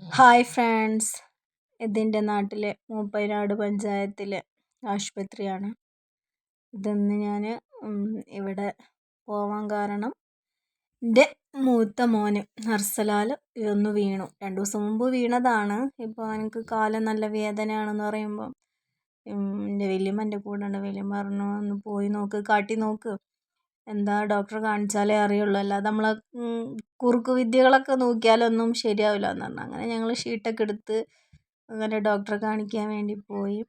Hi friends. ഇതിന്റെ നാട്ടിലെ മൂപ്പൈനാട് പഞ്ചായത്തിലെ ആശുപത്രിയാണ്. ഇതൊന്ന് ഞാൻ ഇവിടെ പോവാൻ കാരണം എന്റെ മൂത്ത മോന് ഹർസലാൽ ഇതൊന്ന് വീണു. രണ്ടു ദിവസം മുമ്പ് വീണതാണ്. ഇപ്പോൾ എനിക്ക് കാലം നല്ല വേദനയാണെന്ന് പറയുമ്പം എന്റെ വലിയമ്മ എന്റെ കൂടെ ഉണ്ട് വലിയമ്മ പറഞ്ഞു ഒന്ന് പോയി നോക്ക് കാട്ടി നോക്ക്. എന്താ ഡോക്ടറെ കാണിച്ചാലേ അറിയുള്ളൂ. അല്ലാതെ നമ്മൾ കുറുക്ക് വിദ്യകളൊക്കെ നോക്കിയാലൊന്നും ശരിയാവില്ല എന്ന് പറഞ്ഞു അങ്ങനെ ഞങ്ങൾ ഷീട്ടൊക്കെ എടുത്ത് അങ്ങനെ ഡോക്ടറെ കാണിക്കാൻ വേണ്ടി പോയി.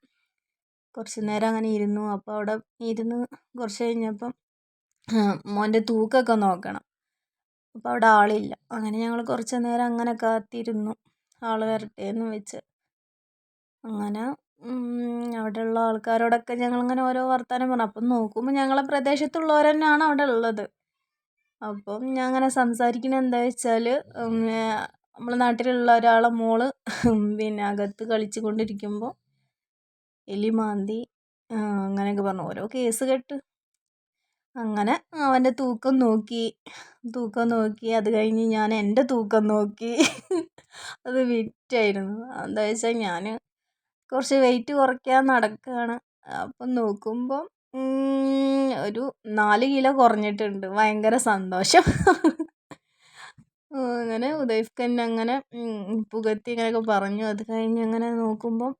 കുറച്ച് നേരം അങ്ങനെ ഇരുന്നു. അപ്പോൾ അവിടെ ഇരുന്ന് കുറച്ച് കഴിഞ്ഞപ്പം മോന്റെ തൂക്കമൊക്കെ നോക്കണം. അപ്പോൾ അവിടെ ആളില്ല. അങ്ങനെ ഞങ്ങൾ കുറച്ച് നേരം അങ്ങനെ കാത്തിരുന്നു. ആൾ വരട്ടെ എന്ന് വെച്ച്. അങ്ങനെ അവിടെയുള്ള ആൾക്കാരോടൊക്കെ ഞങ്ങളിങ്ങനെ ഓരോ വർത്തമാനം പറഞ്ഞു. അപ്പം നോക്കുമ്പോൾ ഞങ്ങളെ പ്രദേശത്തുള്ളവർ തന്നെയാണ് അവിടെ ഉള്ളത്. അപ്പം ഞാൻ അങ്ങനെ സംസാരിക്കുന്നത് എന്താ വെച്ചാൽ നമ്മളെ നാട്ടിലുള്ള ഒരാളെ മോൾ പിന്നെ അകത്ത് കളിച്ചു കൊണ്ടിരിക്കുമ്പോൾ എലി മാന്തി അങ്ങനെയൊക്കെ പറഞ്ഞു. ഓരോ കേസ് കെട്ട്. അങ്ങനെ അവന്റെ തൂക്കം നോക്കി. തൂക്കം നോക്കി. അത് കഴിഞ്ഞ് ഞാൻ എന്റെ തൂക്കം നോക്കി. അത് വിറ്റായിരുന്നു. എന്താ വെച്ചാൽ ഞാൻ കുറച്ച് വെയിറ്റ് കുറയ്ക്കാൻ നടക്കുകയാണ് അപ്പം നോക്കുമ്പം ഒരു നാല് കിലോ കുറഞ്ഞിട്ടുണ്ട്. ഭയങ്കര സന്തോഷം. അങ്ങനെ ഉദയ്ഫ് അങ്ങനെ പുകത്തി ഇങ്ങനെയൊക്കെ പറഞ്ഞു. അത് കഴിഞ്ഞ് അങ്ങനെ നോക്കുമ്പം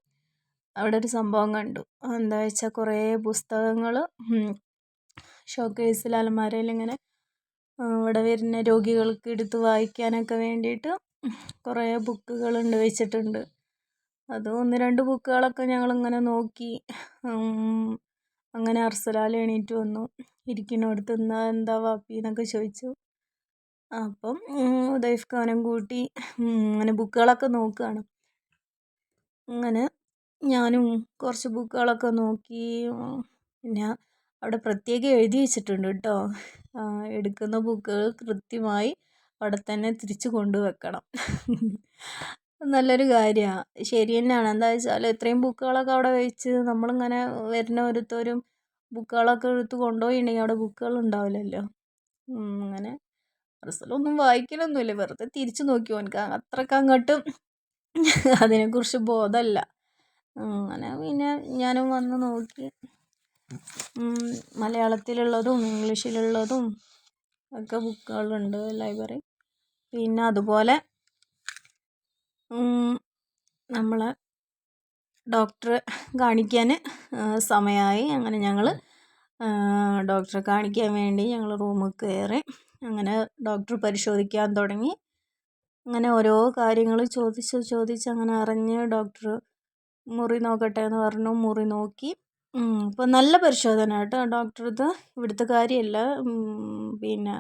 അവിടെ ഒരു സംഭവം കണ്ടു. എന്താ വെച്ചാൽ കുറേ പുസ്തകങ്ങൾ ഷോക്കേസിൽ അലമാരയിൽ ഇങ്ങനെ ഇവിടെ വരുന്ന രോഗികൾക്ക് എടുത്ത് വായിക്കാനൊക്കെ വേണ്ടിയിട്ട് കുറേ ബുക്കുകളുണ്ട് വെച്ചിട്ടുണ്ട്. അത് ഒന്ന് രണ്ട് ബുക്കുകളൊക്കെ ഞങ്ങളിങ്ങനെ നോക്കി അങ്ങനെ അർസലാൽ എണീറ്റ് വന്നു. ഇരിക്കുന്നിടത്ത് എന്താ എന്താ വാപ്പി എന്നൊക്കെ ചോദിച്ചു. അപ്പം ദൈഫ് ഖാനും കൂട്ടി അങ്ങനെ ബുക്കുകളൊക്കെ നോക്കുകയാണ് അങ്ങനെ ഞാനും കുറച്ച് ബുക്കുകളൊക്കെ നോക്കി പിന്നെ അവിടെ പ്രത്യേകം എഴുതി വെച്ചിട്ടുണ്ട് കേട്ടോ. എടുക്കുന്ന ബുക്കുകൾ കൃത്യമായി അവിടെ തന്നെ തിരിച്ചു കൊണ്ടുവെക്കണം. നല്ലൊരു കാര്യമാണ് ശരി തന്നെയാണ്. എന്താ വെച്ചാൽ ഇത്രയും ബുക്കുകളൊക്കെ അവിടെ വെച്ച് നമ്മളിങ്ങനെ വരുന്ന ഓരോരുത്തരും ബുക്കുകളൊക്കെ എടുത്ത് കൊണ്ടുപോയിട്ടുണ്ടെങ്കിൽ അവിടെ ബുക്കുകൾ ഉണ്ടാവില്ലല്ലോ. അങ്ങനെ അസലൊന്നും വായിക്കലൊന്നുമില്ല. വെറുതെ തിരിച്ച് നോക്കി ഓനക്ക് അത്രയ്ക്ക് അങ്ങോട്ടും അതിനെക്കുറിച്ച് ബോധമല്ല. അങ്ങനെ പിന്നെ ഞാനും വന്ന് നോക്കി. മലയാളത്തിലുള്ളതും ഇംഗ്ലീഷിലുള്ളതും ഒക്കെ ബുക്കുകളുണ്ട് ലൈബ്രറി. പിന്നെ അതുപോലെ നമ്മളെ ഡോക്ടറെ കാണിക്കാൻ സമയമായി അങ്ങനെ ഞങ്ങൾ ഡോക്ടറെ കാണിക്കാൻ വേണ്ടി ഞങ്ങൾ റൂമിൽ കയറി അങ്ങനെ ഡോക്ടർ പരിശോധിക്കാൻ തുടങ്ങി. അങ്ങനെ ഓരോ കാര്യങ്ങൾ ചോദിച്ച് ചോദിച്ച് അങ്ങനെ അറിഞ്ഞ് ഡോക്ടർ മുറി നോക്കട്ടെ എന്ന് പറഞ്ഞു മുറി നോക്കി. അപ്പോൾ നല്ല പരിശോധന കേട്ടോ. ഡോക്ടറത് ഇവിടുത്തെ കാര്യമല്ല. പിന്നെ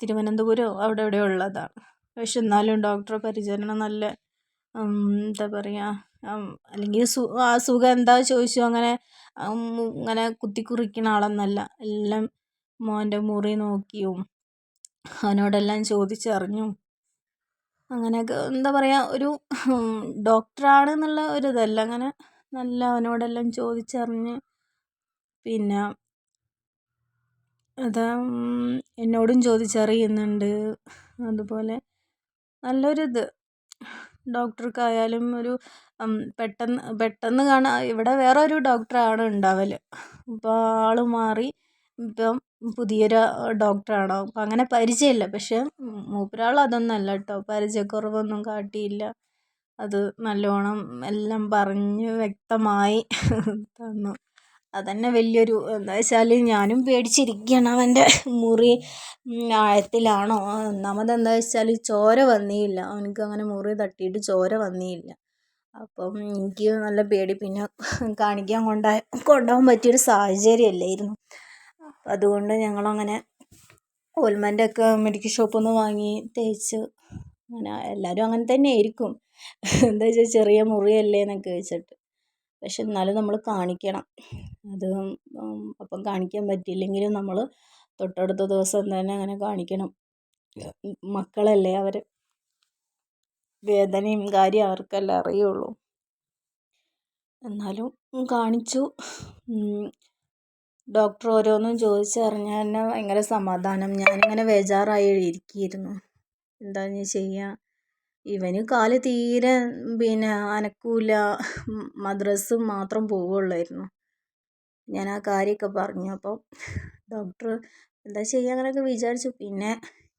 തിരുവനന്തപുരം അവിടെ എവിടെയോ ഉള്ളതാണ് പക്ഷെ എന്നാലും ഡോക്ടറെ പരിചരണം നല്ല എന്താ പറയുക അല്ലെങ്കിൽ ആ സുഖം എന്താ ചോദിച്ചു അങ്ങനെ അങ്ങനെ കുത്തി കുത്തിക്കുറിക്കുന്ന ആളൊന്നുമല്ല എല്ലാം മോന്റെ മുറി നോക്കിയും അവനോടെല്ലാം ചോദിച്ചറിഞ്ഞും അങ്ങനെയൊക്കെ എന്താ പറയുക ഒരു ഡോക്ടറാണ് എന്നുള്ള ഒരു ഇതല്ല. അങ്ങനെ നല്ല അവനോടെല്ലാം ചോദിച്ചറിഞ്ഞ് പിന്നെ അത് എന്നോടും ചോദിച്ചറിയുന്നുണ്ട്. അതുപോലെ നല്ലൊരിത്. ഡോക്ടർക്കായാലും ഒരു പെട്ടെന്ന് പെട്ടെന്ന് കാണാൻ ഇവിടെ വേറെ ഒരു ഡോക്ടറാണ് ഉണ്ടാവൽ ഇപ്പോൾ ആൾ മാറി ഇപ്പം പുതിയൊരു ഡോക്ടറാണ്. അപ്പം അങ്ങനെ പരിചയമില്ല. പക്ഷേ മൂപ്പരാൾ അതൊന്നും അല്ല കേട്ടോ. പരിചയക്കുറവൊന്നും കാട്ടിയില്ല. അത് നല്ലോണം എല്ലാം പറഞ്ഞ് വ്യക്തമായി തന്നു. അതുതന്നെ വലിയൊരു എന്താ വെച്ചാൽ ഞാനും പേടിച്ചിരിക്കുകയാണ് അവന്റെ മുറി ആഴത്തിലാണോ? ഒന്നാമത് എന്താ വെച്ചാൽ ചോര വന്നില്ല അവനക്ക് അങ്ങനെ മുറി തട്ടിയിട്ട് ചോര വന്നില്ല അപ്പം എനിക്ക് നല്ല പേടി. പിന്നെ കാണിക്കാൻ കൊണ്ടാ കൊണ്ടുപോകാൻ പറ്റിയൊരു സാഹചര്യം അല്ലായിരുന്നു അതുകൊണ്ട് ഞങ്ങളങ്ങനെ ഓയിൽമെന്റൊക്കെ മെഡിക്കൽ ഷോപ്പിൽ നിന്ന് വാങ്ങി തേച്ച് അങ്ങനെ എല്ലാവരും അങ്ങനെ തന്നെ ആയിരിക്കും എന്താ വെച്ചാൽ ചെറിയ മുറിയല്ലേ എന്നൊക്കെ വെച്ചിട്ട്. പക്ഷെ എന്നാലും നമ്മൾ കാണിക്കണം. അത് അപ്പം കാണിക്കാൻ പറ്റിയില്ലെങ്കിലും നമ്മൾ തൊട്ടടുത്ത ദിവസം തന്നെ അങ്ങനെ കാണിക്കണം. മക്കളല്ലേ അവർ വേദനയും കാര്യം അവർക്കല്ലേ അറിയുള്ളൂ. എന്നാലും കാണിച്ചു. ഡോക്ടർ ഓരോന്നും ചോദിച്ചറിഞ്ഞാൽ തന്നെ ഭയങ്കര സമാധാനം. ഞാനിങ്ങനെ ബേജാറായി ഇരിക്കുകയായിരുന്നു എന്താ ഇനി ചെയ്യുക ഇവന് കാൽ തീരെ പിന്നെ അനക്കൂല. മദ്രസ് മാത്രം പോവുള്ളായിരുന്നു ഞാൻ ആ കാര്യമൊക്കെ പറഞ്ഞു. അപ്പം ഡോക്ടർ എന്താ ചെയ്യുക അങ്ങനെയൊക്കെ വിചാരിച്ചു. പിന്നെ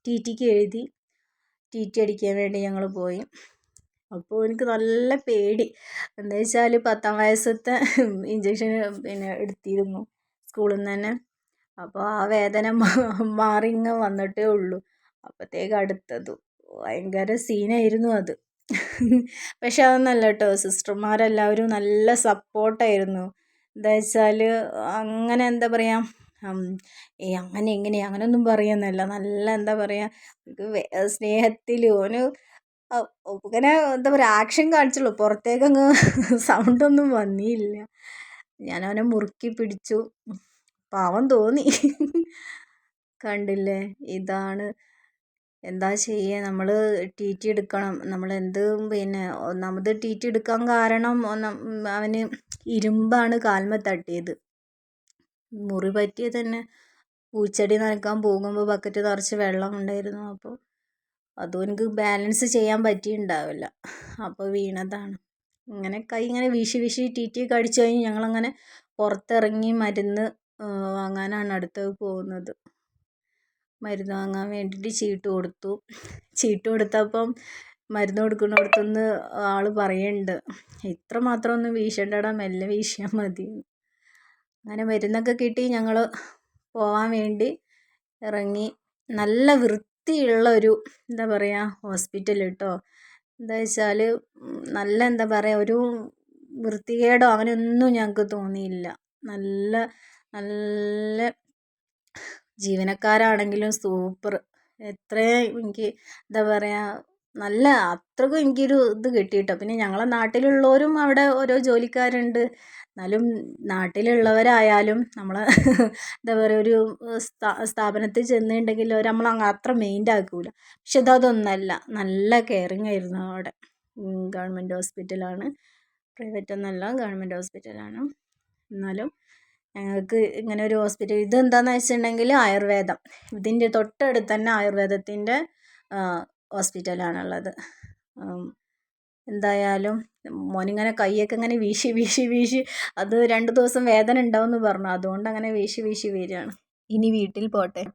ടി ടിക്ക് എഴുതി. ടി ടി അടിക്കാൻ വേണ്ടി ഞങ്ങൾ പോയി. അപ്പോൾ എനിക്ക് നല്ല പേടി. എന്താ വെച്ചാൽ പത്താം വയസ്സത്തെ ഇഞ്ചക്ഷൻ പിന്നെ എടുത്തിരുന്നു സ്കൂളിൽ നിന്ന് തന്നെ. അപ്പോൾ ആ വേദന മാറി ഇങ്ങ് വന്നിട്ടേ ഉള്ളൂ. അപ്പോഴത്തേക്ക് അടുത്തതും. ഭയങ്കര സീനായിരുന്നു അത്. പക്ഷെ അതൊന്നല്ല കേട്ടോ സിസ്റ്റർമാരെല്ലാവരും നല്ല സപ്പോർട്ടായിരുന്നു. എന്താ വെച്ചാൽ അങ്ങനെ എന്താ പറയുക ഏ അങ്ങനെ എങ്ങനെ അങ്ങനെയൊന്നും പറയുന്നില്ല നല്ല എന്താ പറയുക സ്നേഹത്തിൽ ഓന് ഇങ്ങനെ എന്താ പറയുക ആക്ഷൻ കാണിച്ചുള്ളൂ. പുറത്തേക്ക് അങ്ങ് സൗണ്ടൊന്നും വന്നിയില്ല ഞാൻ അവനെ മുറുക്കി പിടിച്ചു. പാവം തോന്നി. കണ്ടില്ലേ? ഇതാണ് എന്താ ചെയ്യുക നമ്മൾ ടി ടി എടുക്കണം. നമ്മൾ എന്ത് പിന്നെ ഒന്നാമത് ടി ടി എടുക്കാൻ കാരണം അവന് ഇരുമ്പാണ് കാലിന്മേൽ തട്ടിയത്. മുറി പറ്റിയത് തന്നെ പൂച്ചെടി നനയ്ക്കാൻ പോകുമ്പോൾ ബക്കറ്റ് നിറച്ച് വെള്ളം ഉണ്ടായിരുന്നു. അപ്പോൾ അതും എനിക്ക് ബാലൻസ് ചെയ്യാൻ പറ്റിയിട്ടുണ്ടാവില്ല അപ്പോൾ വീണതാണ്. ഇങ്ങനെ കൈ ഇങ്ങനെ വീശി വീശി ടി ടി ഒക്കെ അടിച്ചു കഴിഞ്ഞ് ഞങ്ങളങ്ങനെ പുറത്തിറങ്ങി മരുന്ന് വാങ്ങാനാണ് അടുത്തത് പോകുന്നത്. മരുന്ന് വാങ്ങാൻ വേണ്ടിയിട്ട് ചീട്ട് കൊടുത്തു. ചീട്ട് കൊടുത്തപ്പം മരുന്ന് കൊടുക്കുന്നിടത്തുനിന്ന് ആൾ പറയുന്നുണ്ട് ഇത്ര മാത്രം മാത്രമൊന്നും വീശണ്ടടാ മെല്ലെ വീശിയാൽ മതി അങ്ങനെ മരുന്നൊക്കെ കിട്ടി. ഞങ്ങൾ പോവാൻ വേണ്ടി ഇറങ്ങി. നല്ല വൃത്തിയുള്ള ഒരു എന്താ പറയുക ഹോസ്പിറ്റൽ കേട്ടോ എന്താ വെച്ചാൽ നല്ല എന്താ പറയുക ഒരു വൃത്തികേടോ അങ്ങനെയൊന്നും ഞങ്ങൾക്ക് തോന്നിയില്ല. നല്ല നല്ല ജീവനക്കാരാണെങ്കിലും സൂപ്പർ. എത്രയും എനിക്ക് എന്താ പറയുക നല്ല അത്രക്കും എനിക്കൊരു ഇത് കിട്ടിയിട്ടോ. പിന്നെ ഞങ്ങളെ നാട്ടിലുള്ളവരും അവിടെ ഓരോ ജോലിക്കാരുണ്ട്. എന്നാലും നാട്ടിലുള്ളവരായാലും നമ്മൾ എന്താ പറയുക ഒരു സ്ഥാ സ്ഥാപനത്തിൽ ചെന്നിട്ടുണ്ടെങ്കിൽ അവർ നമ്മൾ അത്ര മെയിന്റ് ആക്കില്ല പക്ഷെ ഇതതൊന്നല്ല നല്ല കെയറിങ് ആയിരുന്നു അവിടെ. ഗവൺമെന്റ് ഹോസ്പിറ്റലാണ് പ്രൈവറ്റ് ഒന്നുമല്ല ഗവൺമെന്റ് ഹോസ്പിറ്റലാണ് എന്നാലും ഞങ്ങൾക്ക് ഇങ്ങനെ ഒരു ഹോസ്പിറ്റൽ ഇതെന്താണെന്ന് വെച്ചിട്ടുണ്ടെങ്കിൽ ആയുർവേദം. ഇതിന്റെ തൊട്ടടുത്ത് തന്നെ ആയുർവേദത്തിന്റെ ഹോസ്പിറ്റലാണുള്ളത്. എന്തായാലും മോനിങ്ങനെ കൈയൊക്കെ ഇങ്ങനെ വീശി വീശി വീശി അത് രണ്ട് ദിവസം വേദന ഉണ്ടാവും എന്ന് പറഞ്ഞു. അതുകൊണ്ട് അങ്ങനെ വീശി വീശി വരികയാണ്. ഇനി വീട്ടിൽ പോട്ടെ.